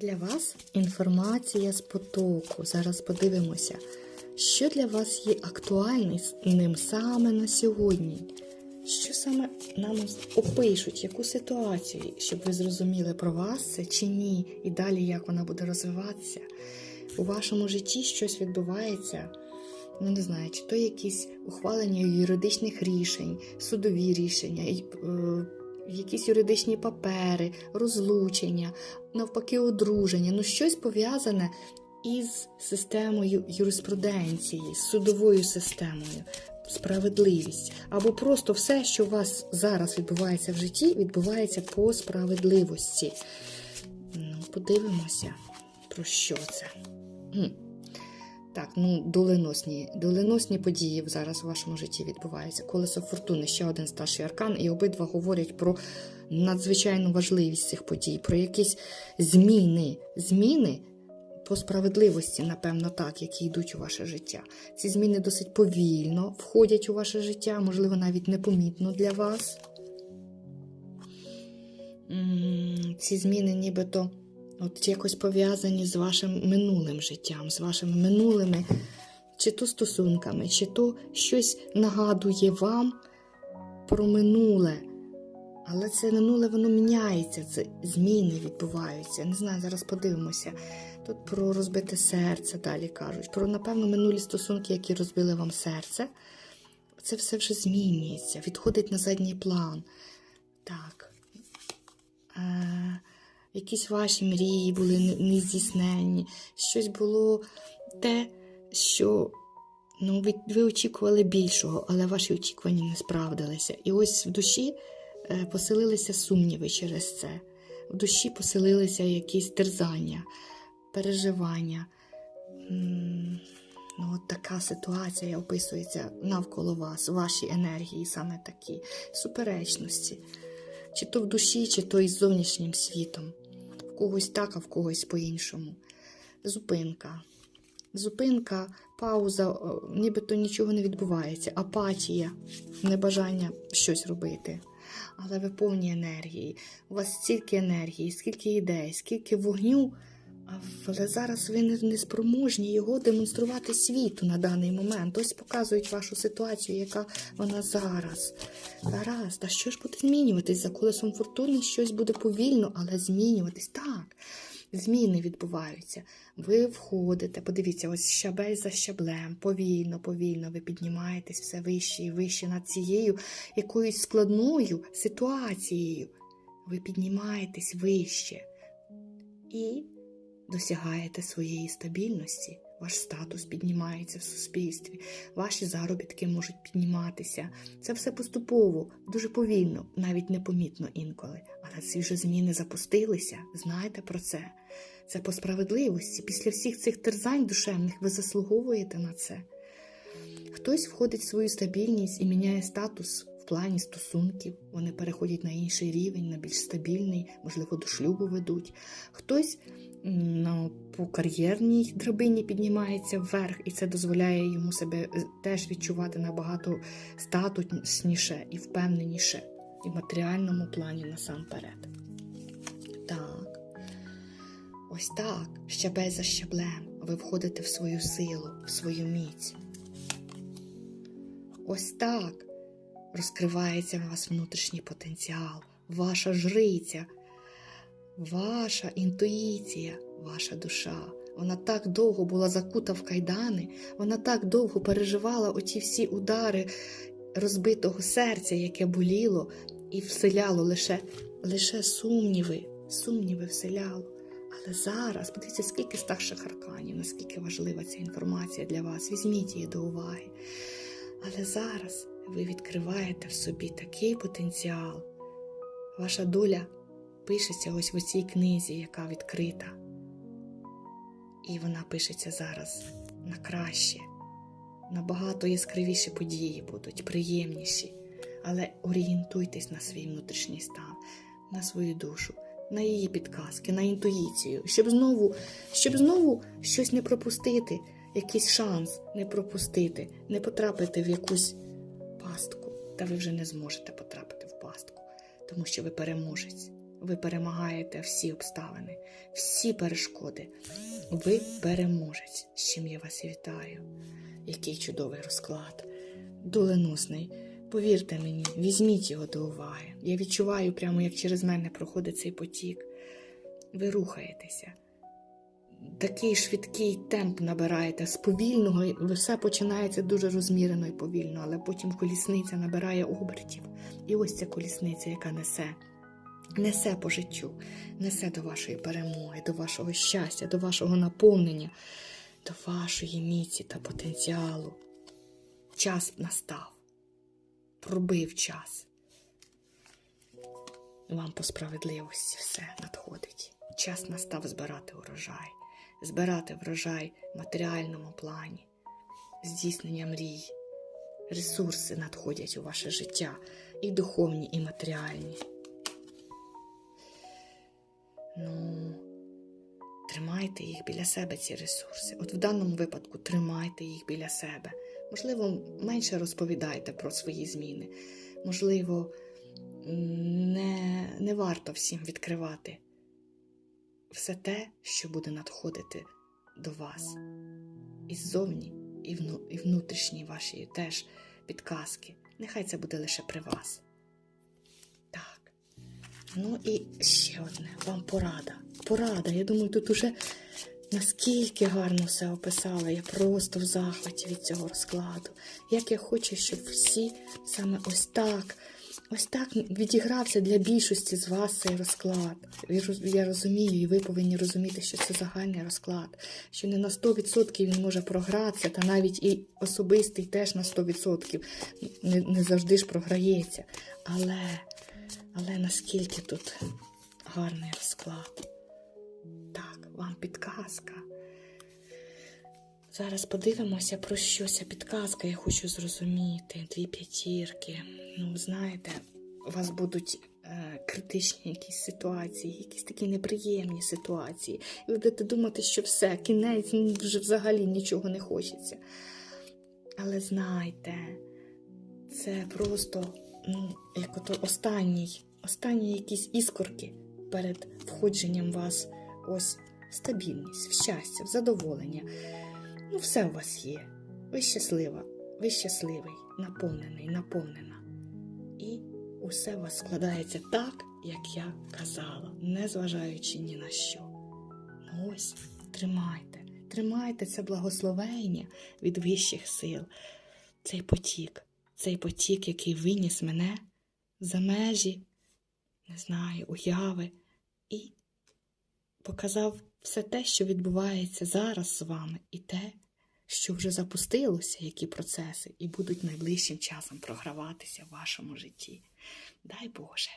Для вас інформація з потоку. Зараз подивимося, що для вас є актуальним саме на сьогодні. Що саме нам опишуть, яку ситуацію, щоб ви зрозуміли про вас це чи ні, і далі як вона буде розвиватися. У вашому житті щось відбувається, ну не знаю, чи то якісь ухвалення юридичних рішень, судові рішення, якісь юридичні папери, розлучення, навпаки, одруження, ну щось пов'язане із системою юриспруденції, з судовою системою, справедливість. Або просто все, що у вас зараз відбувається в житті, відбувається по справедливості. Ну, подивимося, про що це. Так, ну доленосні, доленосні події зараз у вашому житті відбуваються. Колесо фортуни, ще один старший аркан, і обидва говорять про надзвичайну важливість цих подій, про якісь зміни. Зміни по справедливості, напевно, так, які йдуть у ваше життя. Ці зміни досить повільно входять у ваше життя, можливо, навіть непомітно для вас. Ці зміни нібито от якось пов'язані з вашим минулим життям, з вашими минулими чи то стосунками, чи то щось нагадує вам про минуле. Але це минуле воно міняється, це зміни відбуваються. Не знаю, зараз подивимося. Тут про розбите серце далі кажуть, про, напевно, минулі стосунки, які розбили вам серце. Це все вже змінюється, відходить на задній план. Так. Е, якісь ваші мрії були не- нездійсненні, щось було те, що ну, ви, ви очікували більшого, але ваші очікування не справдилися. І ось в душі е, поселилися сумніви через це. В душі поселилися якісь терзання, переживання. Ну, от така ситуація описується навколо вас, ваші енергії саме такі, суперечності. Чи то в душі, чи то із зовнішнім світом. Когось так, а в когось по-іншому. Зупинка. Зупинка, пауза, нібито нічого не відбувається. Апатія, небажання щось робити. Але ви повні енергії. У вас стільки енергії, скільки ідей, скільки вогню. Але зараз ви не, спроможні його демонструвати світу на даний момент. Ось показують вашу ситуацію, яка вона зараз. Гаразд, а що ж буде змінюватись? За колесом фортуни щось буде повільно, але змінюватись. Так, зміни відбуваються. Ви входите, подивіться, ось щабель за щаблем, повільно, повільно ви піднімаєтесь все вище і вище над цією якоюсь складною ситуацією. Ви піднімаєтесь вище. І досягаєте своєї стабільності, ваш статус піднімається в суспільстві, ваші заробітки можуть підніматися. Це все поступово, дуже повільно, навіть непомітно інколи. Але ці вже зміни запустилися. Знаєте про це? Це по справедливості. Після всіх цих терзань душевних ви заслуговуєте на це. Хтось входить в свою стабільність і міняє статус в плані стосунків. Вони переходять на інший рівень, на більш стабільний, можливо, до шлюбу ведуть. Хтось ну, по кар'єрній драбині піднімається вверх, і це дозволяє йому себе е, теж відчувати набагато статусніше і впевненіше, і в матеріальному плані насамперед. Так. Ось так, щабель за щаблем, ви входите в свою силу, в свою міць. Ось так розкривається у вас внутрішній потенціал, ваша жриця, ваша інтуїція, ваша душа. Вона так довго була закута в кайдани, вона так довго переживала оті всі удари розбитого серця, яке боліло, і вселяло лише, лише сумніви, сумніви вселяло. Але зараз, подивіться, скільки старших арканів, наскільки важлива ця інформація для вас. Візьміть її до уваги. Але зараз ви відкриваєте в собі такий потенціал. Ваша доля пишеться ось в цій книзі, яка відкрита. І вона пишеться зараз на краще. Набагато яскравіші події будуть, приємніші. Але орієнтуйтесь на свій внутрішній стан, на свою душу, на її підказки, на інтуїцію, щоб знову, щоб знову щось не пропустити, якийсь шанс не пропустити, не потрапити в якусь пастку. Та ви вже не зможете потрапити в пастку, тому що ви переможець. Ви перемагаєте всі обставини, всі перешкоди. Ви переможець, з чим я вас і вітаю. Який чудовий розклад, доленосний. Повірте мені, візьміть його до уваги. Я відчуваю прямо, як через мене проходить цей потік. Ви рухаєтеся. Такий швидкий темп набираєте з повільного, все починається дуже розмірено і повільно, але потім колісниця набирає обертів. І ось ця колісниця, яка несе, несе по життю, несе до вашої перемоги, до вашого щастя, до вашого наповнення, до вашої міці та потенціалу. Час настав, пробив час. Вам по справедливості все надходить. Час настав збирати урожай, збирати врожай в матеріальному плані, здійснення мрій. Ресурси надходять у ваше життя, і духовні, і матеріальні. Ну, тримайте їх біля себе, ці ресурси. От в даному випадку тримайте їх біля себе. Можливо, менше розповідайте про свої зміни. Можливо, не, не варто всім відкривати все те, що буде надходити до вас. І ззовні, і, вну, і внутрішні ваші теж підказки. Нехай це буде лише при вас. Ну і ще одне, вам порада. Порада. Я думаю, тут уже наскільки гарно все описала. Я просто в захваті від цього розкладу. Як я хочу, щоб всі саме ось так, ось так відігрався для більшості з вас цей розклад. Я розумію, і ви повинні розуміти, що це загальний розклад, що не на 100% він може програтися, та навіть і особистий теж на 100% не, не завжди ж програється. Але, але наскільки тут гарний розклад. Так, вам підказка. Зараз подивимося про що ця підказка. Я хочу зрозуміти. Дві п'ятірки. Ну, знаєте, у вас будуть е, критичні якісь ситуації, якісь такі неприємні ситуації. І ви будете думати, що все, кінець вже взагалі нічого не хочеться. Але знайте, це просто ну, як ото останній, останні якісь іскорки перед входженням вас ось в стабільність, в щастя, в задоволення. Ну, все у вас є. Ви щаслива, ви щасливий, наповнений, наповнена. І усе у вас складається так, як я казала, незважаючи ні на що. Ну ось, тримайте, тримайте це благословення від вищих сил, цей потік, цей потік, який виніс мене за межі, не знаю, уяви, і показав все те, що відбувається зараз з вами, і те, що вже запустилося, які процеси, і будуть найближчим часом програватися в вашому житті. Дай Боже.